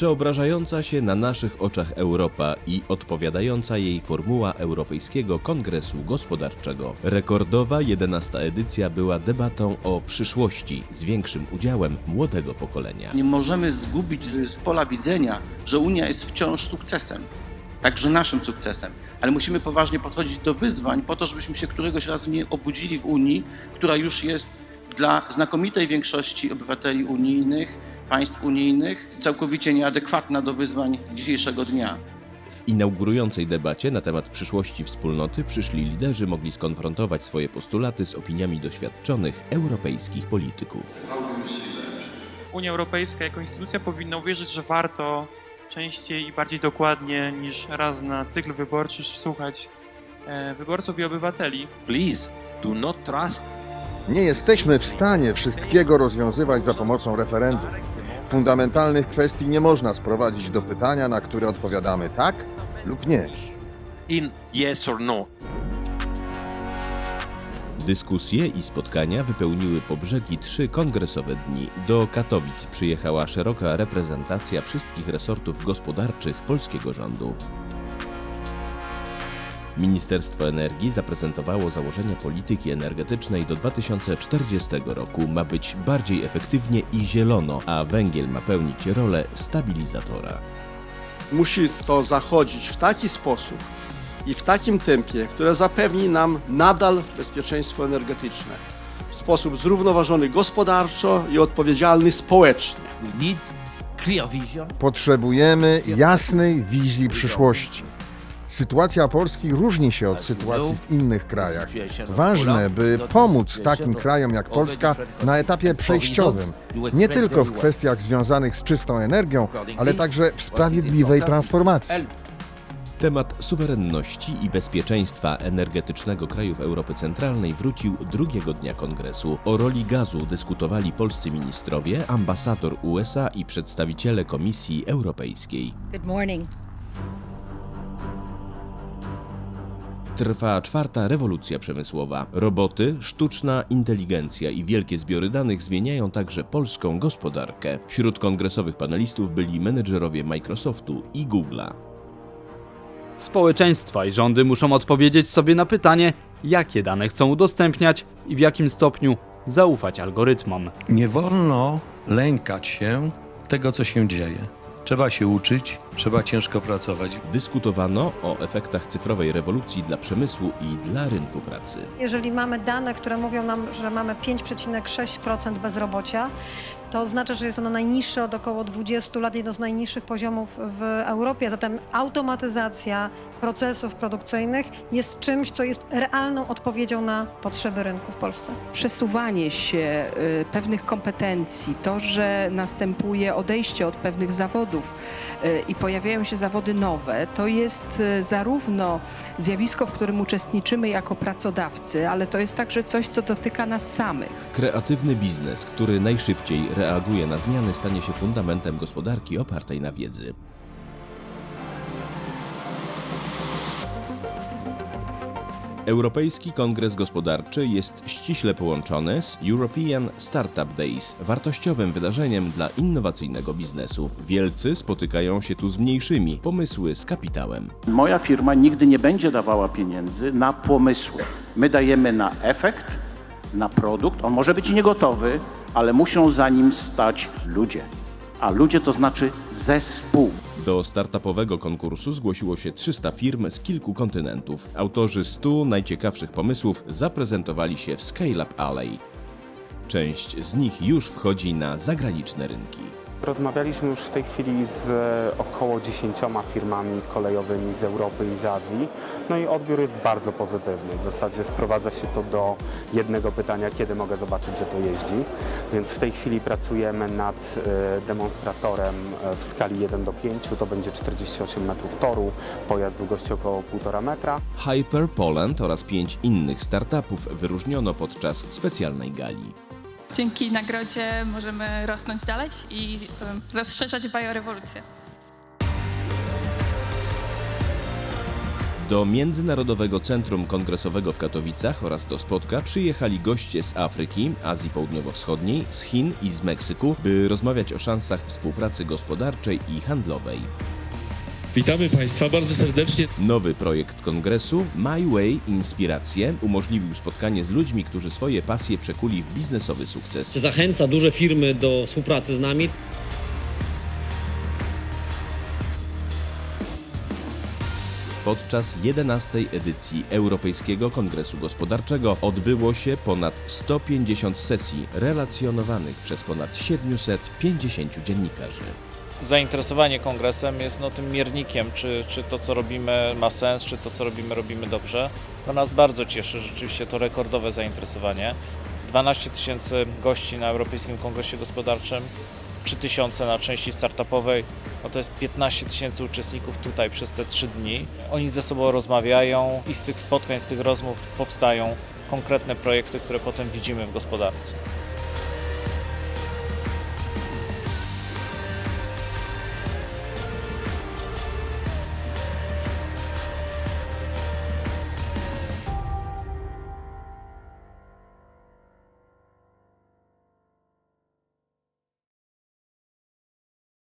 Przeobrażająca się na naszych oczach Europa i odpowiadająca jej formuła Europejskiego Kongresu Gospodarczego. Rekordowa 11. edycja była debatą o przyszłości z większym udziałem młodego pokolenia. Nie możemy zgubić z, pola widzenia, że Unia jest wciąż sukcesem, także naszym sukcesem, ale musimy poważnie podchodzić do wyzwań po to, żebyśmy się któregoś razu nie obudzili w Unii, która już jest dla znakomitej większości obywateli unijnych, państw unijnych całkowicie nieadekwatna do wyzwań dzisiejszego dnia. W inaugurującej debacie na temat przyszłości wspólnoty przyszli liderzy mogli skonfrontować swoje postulaty z opiniami doświadczonych europejskich polityków. Unia Europejska jako instytucja powinna uwierzyć, że warto częściej i bardziej dokładnie niż raz na cykl wyborczy słuchać e, wyborców i obywateli. Please do not trust Nie jesteśmy w stanie wszystkiego rozwiązywać za pomocą referendów. Fundamentalnych kwestii nie można sprowadzić do pytania, na które odpowiadamy tak lub nie. in yes or no. Dyskusje i spotkania wypełniły po brzegi trzy kongresowe dni. Do Katowic przyjechała szeroka reprezentacja wszystkich resortów gospodarczych polskiego rządu. Ministerstwo Energii zaprezentowało założenia polityki energetycznej do 2040 roku. Ma być bardziej efektywnie i zielono, a węgiel ma pełnić rolę stabilizatora. musi to zachodzić w taki sposób i w takim tempie, które zapewni nam nadal bezpieczeństwo energetyczne w sposób zrównoważony gospodarczo i odpowiedzialny społecznie. We need clear vision. Potrzebujemy jasnej wizji przyszłości. Sytuacja Polski różni się od sytuacji w innych krajach. Ważne, by pomóc takim krajom jak Polska na etapie przejściowym, nie tylko w kwestiach związanych z czystą energią, ale także w sprawiedliwej transformacji. Temat suwerenności i bezpieczeństwa energetycznego krajów Europy Centralnej wrócił drugiego dnia kongresu. O roli gazu dyskutowali polscy ministrowie, ambasador USA i przedstawiciele Komisji Europejskiej. Good morning. Trwa czwarta rewolucja przemysłowa. Roboty, sztuczna inteligencja i wielkie zbiory danych zmieniają także polską gospodarkę. Wśród kongresowych panelistów byli menedżerowie Microsoftu i Google'a. Społeczeństwa i rządy muszą odpowiedzieć sobie na pytanie, jakie dane chcą udostępniać i w jakim stopniu zaufać algorytmom. Nie wolno lękać się tego, co się dzieje. Trzeba się uczyć, trzeba ciężko pracować. Dyskutowano o efektach cyfrowej rewolucji dla przemysłu i dla rynku pracy. Jeżeli mamy dane, które mówią nam, że mamy 5,6% bezrobocia, to oznacza, że jest ono najniższe od około 20 lat, jedno z najniższych poziomów w Europie. Zatem automatyzacja procesów produkcyjnych jest czymś, co jest realną odpowiedzią na potrzeby rynku w Polsce. przesuwanie się y, pewnych kompetencji, to, że następuje odejście od pewnych zawodów y, i pojawiają się zawody nowe, to jest y, zarówno zjawisko, w którym uczestniczymy jako pracodawcy, ale to jest także coś, co dotyka nas samych. Kreatywny biznes, który najszybciej reaguje na zmiany, stanie się fundamentem gospodarki opartej na wiedzy. Europejski Kongres Gospodarczy jest ściśle połączony z European Startup Days, wartościowym wydarzeniem dla innowacyjnego biznesu. Wielcy spotykają się tu z mniejszymi, pomysły z kapitałem. Moja firma nigdy nie będzie dawała pieniędzy na pomysły. My dajemy na efekt, na produkt. On może być niegotowy, ale muszą za nim stać ludzie. A ludzie to znaczy zespół. Do startupowego konkursu zgłosiło się 300 firm z kilku kontynentów. Autorzy 100 najciekawszych pomysłów zaprezentowali się w Scale Up Alley. Część z nich już wchodzi na zagraniczne rynki. Rozmawialiśmy już w tej chwili z e, około 10 firmami kolejowymi z Europy i z Azji. No i odbiór jest bardzo pozytywny. W zasadzie sprowadza się to do jednego pytania, kiedy mogę zobaczyć, że to jeździ. Więc w tej chwili pracujemy nad e, demonstratorem e, w skali 1 do 5. To będzie 48 metrów toru, pojazd długości około 1,5 metra. Hyper Poland oraz pięć innych startupów wyróżniono podczas specjalnej gali. Dzięki nagrodzie możemy rosnąć dalej i rozszerzać biorewolucję. Do Międzynarodowego Centrum Kongresowego w Katowicach oraz do spotka przyjechali goście z Afryki, Azji Południowo-Wschodniej, z Chin i z Meksyku, by rozmawiać o szansach współpracy gospodarczej i handlowej. Witamy Państwa bardzo serdecznie. Nowy projekt kongresu My Way Inspiracje umożliwił spotkanie z ludźmi, którzy swoje pasje przekuli w biznesowy sukces. Zachęca duże firmy do współpracy z nami. Podczas 11. edycji Europejskiego Kongresu Gospodarczego odbyło się ponad 150 sesji relacjonowanych przez ponad 750 dziennikarzy. Zainteresowanie kongresem jest no, tym miernikiem, czy, czy to, co robimy, ma sens, czy to, co robimy, robimy dobrze. To nas bardzo cieszy, rzeczywiście to rekordowe zainteresowanie. 12 tysięcy gości na Europejskim Kongresie Gospodarczym, 3 tysiące na części startupowej, no to jest 15 tysięcy uczestników tutaj przez te 3 dni. Oni ze sobą rozmawiają i z tych spotkań, z tych rozmów powstają konkretne projekty, które potem widzimy w gospodarce.